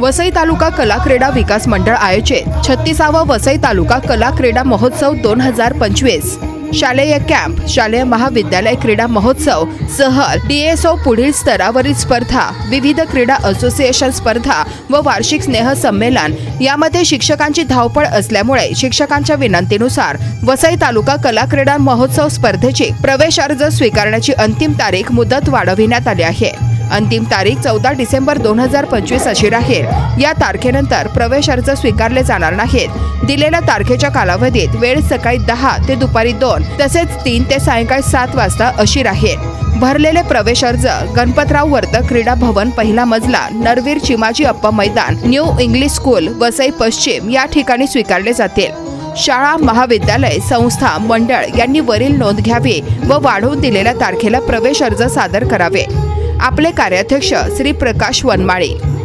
वसई तालुका कला क्रीडा विकास मंडळ आयोजित छत्तीसावा वसई तालुका कला क्रीडा महोत्सव दोन हजार पंचवीस. शालेय कॅम्प शालेय महाविद्यालय क्रीडा महोत्सव सहल डीएसओ पुढील स्तरावरील स्पर्धा विविध क्रीडा असोसिएशन स्पर्धा व वार्षिक स्नेह संमेलन. यामध्ये शिक्षकांची धावपळ असल्यामुळे शिक्षकांच्या विनंतीनुसार वसई तालुका कला क्रीडा महोत्सव स्पर्धेची प्रवेश अर्ज स्वीकारण्याची अंतिम तारीख मुदत वाढविण्यात आली आहे. अंतिम तारीख चौदा डिसेंबर दोन हजार पंचवीस अशी राहील. या तारखेनंतर प्रवेश अर्ज स्वीकारले जाणार नाहीत. दिलेल्या तारखेच्या कालावधीत वेळ सकाळी दहा ते दुपारी दोन तसेच तीन ते सायंकाळी सात वाजता अशी राहील. भरलेले प्रवेश अर्ज गणपतराव वर्तक क्रीडा भवन पहिला मजला नरवीर चिमाजी अप्पा मैदान न्यू इंग्लिश स्कूल वसई पश्चिम या ठिकाणी स्वीकारले जातील. शाळा महाविद्यालय संस्था मंडळ यांनी वरील नोंद घ्यावी व वाढवून दिलेल्या तारखेला प्रवेश अर्ज सादर करावे. आपले कार्याध्यक्ष श्री प्रकाश वनमाळे.